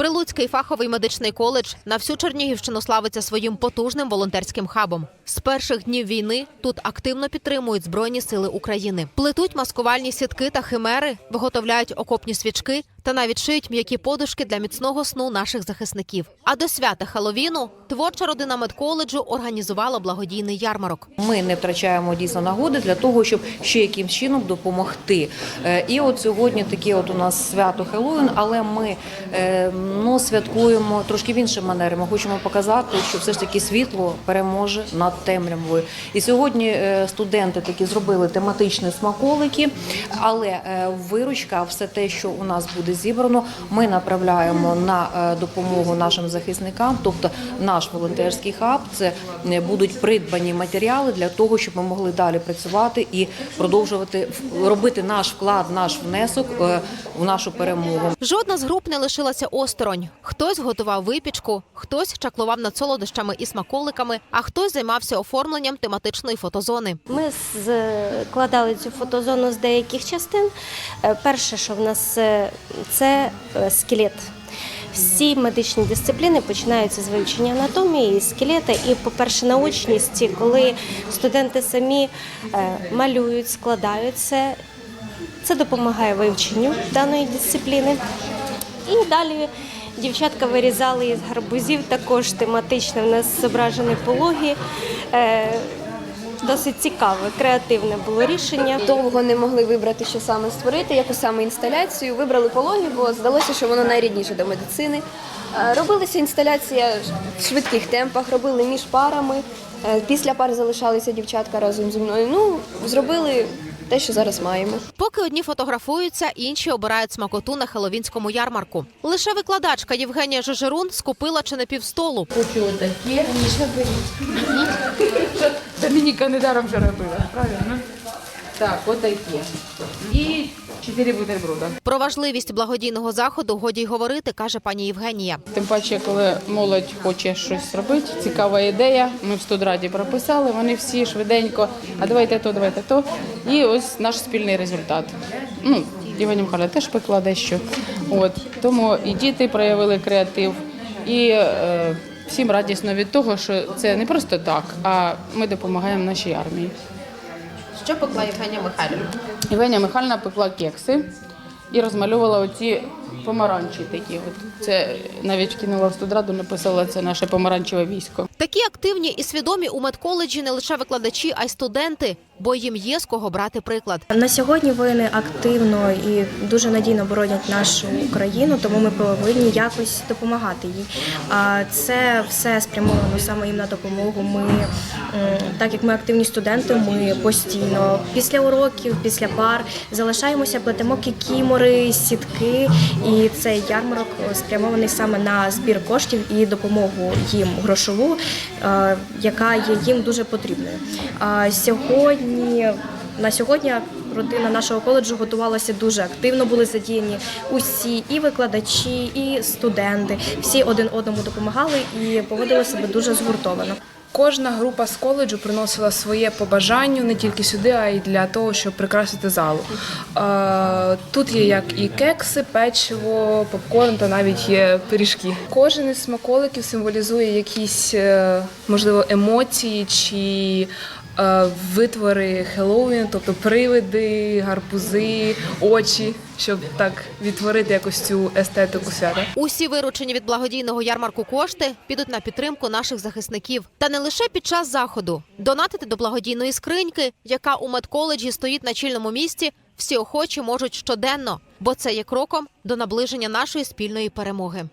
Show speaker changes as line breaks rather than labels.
Прилуцький фаховий медичний коледж на всю Чернігівщину славиться своїм потужним волонтерським хабом. З перших днів війни тут активно підтримують збройні сили України. Плетуть маскувальні сітки та химери, виготовляють окопні свічки та навіть шиють м'які подушки для міцного сну наших захисників. А до свята Хеловіну творча родина медколеджу організувала благодійний ярмарок.
Ми не втрачаємо дійсно нагоди для того, щоб ще якимсь чином допомогти. Е, І от сьогодні таке от у нас свято Хеллоуін, але ми е, ну, святкуємо трошки в іншій манері. Ми хочемо показати, що все ж таки світло переможе над темрявою. І сьогодні е, студенти такі зробили тематичні смаколики, але виручка, все те, що у нас буде зібрано, ми направляємо на е, допомогу нашим захисникам, тобто наш волонтерський хаб. Це е, будуть придбані матеріали для того, щоб ми могли далі працювати і продовжувати робити наш вклад, наш внесок е, в нашу перемогу.
Жодна з груп не лишилася осторонь. Хтось готував випічку, хтось чаклував над солодощами і смаколиками, а хтось займався оформленням тематичної фотозони.
Ми складали цю фотозону з деяких частин. Е, Перше, що в нас е, це е, скелет. Всі медичні дисципліни починаються з вивчення анатомії і скелета. І, по-перше, наочність, коли студенти самі е, малюють, складають це, це допомагає вивченню даної дисципліни. І далі дівчатка вирізали із гарбузів, також тематично в нас зображені пологи. Досить цікаве, креативне було рішення.
довго не могли вибрати, що саме створити, яку саме інсталяцію. Вибрали пологи, бо здалося, що воно найрідніше до медицини. Е, Робилася інсталяція в швидких темпах, робили між парами. Е, Після пар залишалися дівчатка разом зі мною. Ну, зробили те, що зараз маємо.
Поки одні фотографуються, інші обирають смакоту на хеловінському ярмарку. Лише викладачка Євгенія Жожерун скупила чи не півстолу.
Хочу отаке. Домініка недаром вже робила, правильно? Так, отаке. І чотири бутерброда.
Про важливість благодійного заходу годі й говорити, каже пані Євгенія.
Тим паче, коли молодь хоче щось робити, цікава ідея. Ми в студраді прописали, вони всі швиденько, а давайте то, давайте то. І ось наш спільний результат. Ну, Євгенія Михайловна теж пекла дещо. От. Тому і діти проявили креатив, і е, всім радісно від того, що це не просто так, а ми допомагаємо нашій армії.
Що пекла Євгенія Михайлівна?
Євгенія Михайлівна пекла кекси і розмальовувала оці помаранчі такі. От це навіть кинула в студраду, написала це наше помаранчеве військо.
Такі активні і свідомі у медколеджі не лише викладачі, а й студенти, бо їм є з кого брати приклад.
На сьогодні воїни активно і дуже надійно боронять нашу Україну, тому ми повинні якось допомагати їй. А це все спрямовано саме їм на допомогу. Ми, так як ми активні студенти, ми постійно після уроків, після пар залишаємося, плетемо кікімори, сітки. І цей ярмарок спрямований саме на збір коштів і допомогу їм грошову, е, яка є їм дуже потрібною. А сьогодні на сьогодні родина нашого коледжу готувалася дуже активно. Були задіяні усі і викладачі, і студенти. Всі один одному допомагали і поводили себе дуже згуртовано.
Кожна група з коледжу приносила своє побажання не тільки сюди, а й для того, щоб прикрасити залу. Тут є як і кекси, печиво, попкорн та навіть є пиріжки. Кожен із смаколиків символізує якісь е, можливо емоції чи витвори Хеллоуін, тобто привиди, гарбузи, очі, щоб так відтворити якось цю естетику свята.
Усі виручені від благодійного ярмарку кошти підуть на підтримку наших захисників. Та не лише під час заходу. Донатити до благодійної скриньки, яка у медколеджі стоїть на чільному місці, всі охочі можуть щоденно, бо це є кроком до наближення нашої спільної перемоги.